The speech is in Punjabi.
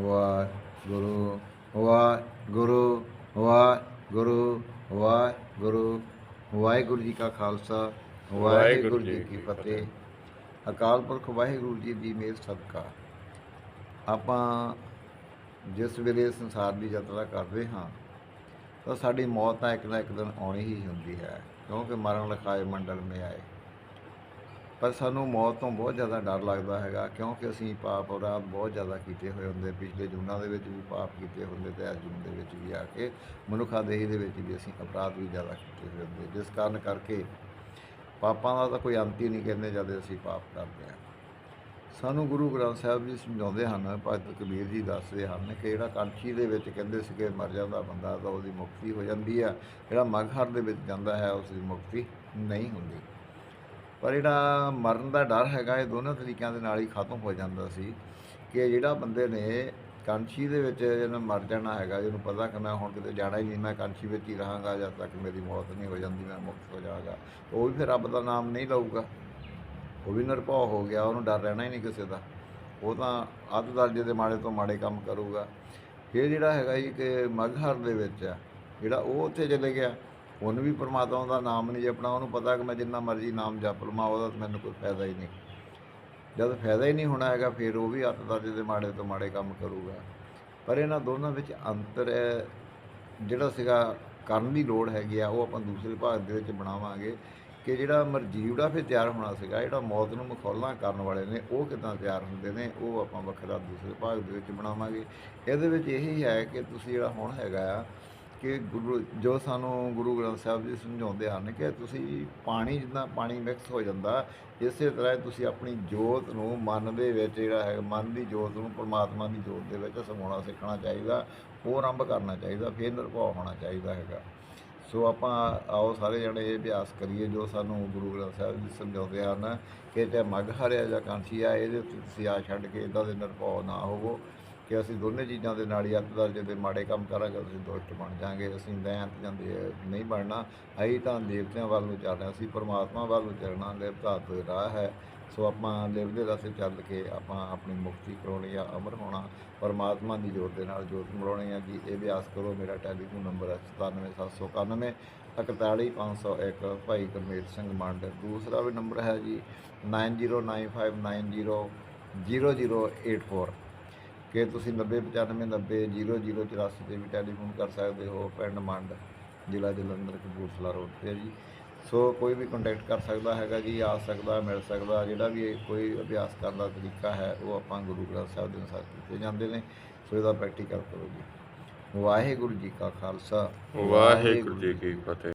ਵਾਹਿਗੁਰੂ ਵਾਹਿਗੁਰੂ ਵਾਹਿਗੁਰੂ ਵਾਹਿਗੁਰੂ ਵਾਹਿਗੁਰੂ ਜੀ ਕਾ ਖਾਲਸਾ, ਵਾਹਿਗੁਰੂ ਜੀ ਕੀ ਫਤਿਹ। ਅਕਾਲ ਪੁਰਖ ਵਾਹਿਗੁਰੂ ਜੀ ਦੀ ਮੇਰ ਸਦਕਾ। ਆਪਾਂ ਜਿਸ ਵੇਲੇ ਸੰਸਾਰ ਦੀ ਯਾਤਰਾ ਕਰਦੇ ਹਾਂ, ਤਾਂ ਸਾਡੀ ਮੌਤ ਤਾਂ ਇੱਕ ਨਾ ਇੱਕ ਦਿਨ ਆਉਣੀ ਹੀ ਹੁੰਦੀ ਹੈ, ਕਿਉਂਕਿ ਮਰਨ ਲਖਾਏ ਮੰਡਲ ਮੇ ਆਏ। ਪਰ ਸਾਨੂੰ ਮੌਤ ਤੋਂ ਬਹੁਤ ਜ਼ਿਆਦਾ ਡਰ ਲੱਗਦਾ ਹੈਗਾ, ਕਿਉਂਕਿ ਅਸੀਂ ਪਾਪ ਅਪਰਾਧ ਬਹੁਤ ਜ਼ਿਆਦਾ ਕੀਤੇ ਹੋਏ ਹੁੰਦੇ, ਪਿਛਲੇ ਜੂਨਾਂ ਦੇ ਵਿੱਚ ਵੀ ਪਾਪ ਕੀਤੇ ਹੁੰਦੇ ਤੇ ਅੱਜ ਜੂਨ ਦੇ ਵਿੱਚ ਵੀ ਆ ਕੇ ਮਨੁੱਖਾ ਦੇਹੀ ਦੇ ਵਿੱਚ ਵੀ ਅਸੀਂ ਅਪਰਾਧ ਵੀ ਜ਼ਿਆਦਾ ਕੀਤੇ ਹੋਏ ਹੁੰਦੇ, ਜਿਸ ਕਾਰਨ ਕਰਕੇ ਪਾਪਾਂ ਦਾ ਤਾਂ ਕੋਈ ਅੰਤ ਹੀ ਨਹੀਂ ਕਹਿੰਦੇ ਜਦ ਅਸੀਂ ਪਾਪ ਕਰਦੇ ਹਾਂ। ਸਾਨੂੰ ਗੁਰੂ ਗ੍ਰੰਥ ਸਾਹਿਬ ਜੀ ਸਮਝਾਉਂਦੇ ਹਨ, ਭਗਤ ਕਬੀਰ ਜੀ ਦੱਸਦੇ ਹਨ ਕਿ ਜਿਹੜਾ ਕੰਠੀ ਦੇ ਵਿੱਚ ਕਹਿੰਦੇ ਸੀਗੇ ਮਰ ਜਾਂਦਾ ਬੰਦਾ ਤਾਂ ਉਹਦੀ ਮੁਕਤੀ ਹੋ ਜਾਂਦੀ ਆ, ਜਿਹੜਾ ਮਗਹਰ ਦੇ ਵਿੱਚ ਜਾਂਦਾ ਹੈ ਉਸ ਦੀ ਮੁਕਤੀ ਨਹੀਂ ਹੁੰਦੀ। ਪਰ ਜਿਹੜਾ ਮਰਨ ਦਾ ਡਰ ਹੈਗਾ, ਇਹ ਦੋਨੋਂ ਤਰੀਕਿਆਂ ਦੇ ਨਾਲ ਹੀ ਖਤਮ ਹੋ ਜਾਂਦਾ ਸੀ ਕਿ ਜਿਹੜਾ ਬੰਦੇ ਨੇ ਕਾਂਛੀ ਦੇ ਵਿੱਚ ਜਿਹਨੂੰ ਮਰ ਜਾਣਾ ਹੈਗਾ, ਜਿਹਨੂੰ ਪਤਾ ਕਿ ਮੈਂ ਹੁਣ ਕਿਤੇ ਜਾਣਾ ਹੀ ਨਹੀਂ, ਮੈਂ ਕਾਂਛੀ ਵਿੱਚ ਹੀ ਰਹਾਂਗਾ ਜਦ ਤੱਕ ਮੇਰੀ ਮੌਤ ਨਹੀਂ ਹੋ ਜਾਂਦੀ, ਮੈਂ ਮੁਕਤ ਹੋ ਜਾਵਾਂਗਾ। ਉਹ ਵੀ ਫਿਰ ਰੱਬ ਦਾ ਨਾਮ ਨਹੀਂ ਲਊਗਾ। ਉਹ ਵੀ ਨਿਰਭਉ ਹੋ ਗਿਆ, ਉਹਨੂੰ ਡਰ ਰਹਿਣਾ ਹੀ ਨਹੀਂ ਕਿਸੇ ਦਾ। ਉਹ ਤਾਂ ਅੱਧ ਦਰਜੇ ਦੇ ਮਾੜੇ ਤੋਂ ਮਾੜੇ ਕੰਮ ਕਰੂਗਾ। ਫਿਰ ਜਿਹੜਾ ਹੈਗਾ ਜੀ ਕਿ ਮਗਹਰ ਦੇ ਵਿੱਚ ਆ, ਜਿਹੜਾ ਉਹ ਉੱਥੇ ਚਲੇ ਗਿਆ। ਉਹਨੂੰ ਵੀ ਪਰਮਾਤਮਾ ਦਾ ਨਾਮ ਨਹੀਂ ਜਪਣਾ, ਉਹਨੂੰ ਪਤਾ ਕਿ ਮੈਂ ਜਿੰਨਾ ਮਰਜ਼ੀ ਨਾਮ ਜਪ ਲਵਾਂ, ਉਹਦਾ ਮੈਨੂੰ ਕੋਈ ਫਾਇਦਾ ਹੀ ਨਹੀਂ। ਜਦ ਫਾਇਦਾ ਹੀ ਨਹੀਂ ਹੋਣਾ ਹੈਗਾ, ਫਿਰ ਉਹ ਵੀ ਅੱਤ ਦਰਜੇ ਦੇ ਮਾੜੇ ਤੋਂ ਮਾੜੇ ਕੰਮ ਕਰੂਗਾ। ਪਰ ਇਹਨਾਂ ਦੋਨਾਂ ਵਿੱਚ ਅੰਤਰ ਹੈ, ਜਿਹੜਾ ਸੀਗਾ ਕਰਨ ਦੀ ਲੋੜ ਹੈਗੀ ਆ, ਉਹ ਆਪਾਂ ਦੂਸਰੇ ਭਾਗ ਦੇ ਵਿੱਚ ਬਣਾਵਾਂਗੇ ਕਿ ਜਿਹੜਾ ਮਰਜੀਵੜਾ ਫਿਰ ਤਿਆਰ ਹੋਣਾ ਸੀਗਾ, ਜਿਹੜਾ ਮੌਤ ਨੂੰ ਮਖੌਲਾਂ ਕਰਨ ਵਾਲੇ ਨੇ, ਉਹ ਕਿਦਾਂ ਤਿਆਰ ਹੁੰਦੇ ਨੇ, ਉਹ ਆਪਾਂ ਵੱਖਰਾ ਦੂਸਰੇ ਭਾਗ ਦੇ ਵਿੱਚ ਬਣਾਵਾਂਗੇ। ਇਹਦੇ ਵਿੱਚ ਇਹੀ ਹੈ ਕਿ ਤੁਸੀਂ ਜਿਹੜਾ ਹੁਣ ਹੈਗਾ ਆ ਕਿ ਗੁਰੂ ਜੋ ਸਾਨੂੰ ਗੁਰੂ ਗ੍ਰੰਥ ਸਾਹਿਬ ਜੀ ਸਮਝਾਉਂਦੇ ਹਨ ਕਿ ਤੁਸੀਂ ਪਾਣੀ ਜਿੱਦਾਂ ਪਾਣੀ ਮਿਕਸ ਹੋ ਜਾਂਦਾ, ਇਸੇ ਤਰ੍ਹਾਂ ਤੁਸੀਂ ਆਪਣੀ ਜੋਤ ਨੂੰ ਮਨ ਦੇ ਵਿੱਚ ਜਿਹੜਾ ਹੈ, ਮਨ ਦੀ ਜੋਤ ਨੂੰ ਪਰਮਾਤਮਾ ਦੀ ਜੋਤ ਦੇ ਵਿੱਚ ਸਮਾਉਣਾ, ਸਿੱਖਣਾ ਚਾਹੀਦਾ, ਉਹ ਆਰੰਭ ਕਰਨਾ ਚਾਹੀਦਾ, ਫਿਰ ਨਿਰਭਉ ਹੋਣਾ ਚਾਹੀਦਾ ਹੈਗਾ। ਸੋ ਆਪਾਂ ਆਓ ਸਾਰੇ ਜਣੇ ਇਹ ਅਭਿਆਸ ਕਰੀਏ ਜੋ ਸਾਨੂੰ ਗੁਰੂ ਗ੍ਰੰਥ ਸਾਹਿਬ ਜੀ ਸਮਝਾਉਂਦੇ ਹਨ ਕਿ ਚਾਹੇ ਮੱਘ ਹਰਿਆ ਜਾਂ ਕਾਂਸੀ ਆ, ਇਹਦੇ ਉੱਤੇ ਤੁਸੀਂ ਆ ਛੱਡ ਕੇ ਇਦਾਂ ਦੇ ਨਿਰਭਉ ਨਾ ਹੋਵੋ। ਕਿ ਅਸੀਂ ਦੋਨੇ ਚੀਜ਼ਾਂ ਦੇ ਨਾਲ ਹੀ ਅੱਤ ਦਰਜੇ ਦੇ ਮਾੜੇ ਕੰਮ ਕਰਾਂਗੇ ਅਸੀਂ ਦੁਸ਼ਟ ਬਣ ਜਾਾਂਗੇ, ਅਸੀਂ ਦਇਆਂਤ ਜਾਂਦੇ ਨਹੀਂ ਬਣਨਾ। ਅਸੀਂ ਤਾਂ ਦੇਵਤਿਆਂ ਵੱਲ ਨੂੰ ਚੱਲਣਾ ਅਸੀਂ ਪਰਮਾਤਮਾ ਵੱਲ ਨੂੰ ਚੱਲਣਾ ਦੇਵਤਾ ਤੋਂ ਰਾਹ ਹੈ। ਸੋ ਆਪਾਂ ਲਿਵ ਦੇ ਰਸਤੇ ਚੱਲ ਕੇ ਆਪਾਂ ਆਪਣੀ ਮੁਕਤੀ ਕਰਾਉਣੀ ਆ, ਅਮਰ ਹੋਣਾ। ਪਰਮਾਤਮਾ ਦੀ ਜੋਤ ਦੇ ਨਾਲ ਜੋਤ ਮਿਲਾਉਣੀ ਆ ਜੀ। ਇਹ ਅਭਿਆਸ ਕਰੋ, ਮੇਰਾ ਟੈਲੀਫੋਨ ਨੰਬਰ ਹੈ 97791 41501 ਭਾਈ ਗੁਰਮੇਲ ਸਿੰਘ ਮੰਡ, ਦੂਸਰਾ ਵੀ ਨੰਬਰ ਹੈ ਜੀ 9095900084 ਕਿ ਤੁਸੀਂ 9095900084 ਤੇ ਵੀ ਟੈਲੀਫੋਨ ਕਰ ਸਕਦੇ ਹੋ ਪਿੰਡ ਮੰਡ, ਜ਼ਿਲ੍ਹਾ ਜਲੰਧਰ, ਕਪੂਰਥਲਾ ਰੋਡ ਤੇ ਹੈ ਜੀ। ਸੋ ਕੋਈ ਵੀ ਕੰਟੈਕਟ ਕਰ ਸਕਦਾ ਹੈਗਾ ਜੀ, ਆ ਸਕਦਾ, ਮਿਲ ਸਕਦਾ, ਜਿਹੜਾ ਵੀ ਕੋਈ ਅਭਿਆਸ ਕਰਨ ਦਾ ਤਰੀਕਾ ਹੈ, ਉਹ ਆਪਾਂ ਗੁਰੂ ਗ੍ਰੰਥ ਸਾਹਿਬ ਦੇ ਅਨੁਸਾਰ ਕੀਤੇ ਜਾਂਦੇ ਨੇ। ਸੋ ਇਹਦਾ ਪ੍ਰੈਕਟੀਕਲ ਕਰੋ ਜੀ। ਵਾਹਿਗੁਰੂ ਜੀ ਕਾ ਖਾਲਸਾ। ਵਾਹਿਗੁਰੂ ਜੀ ਕੀ ਫਤਿਹ।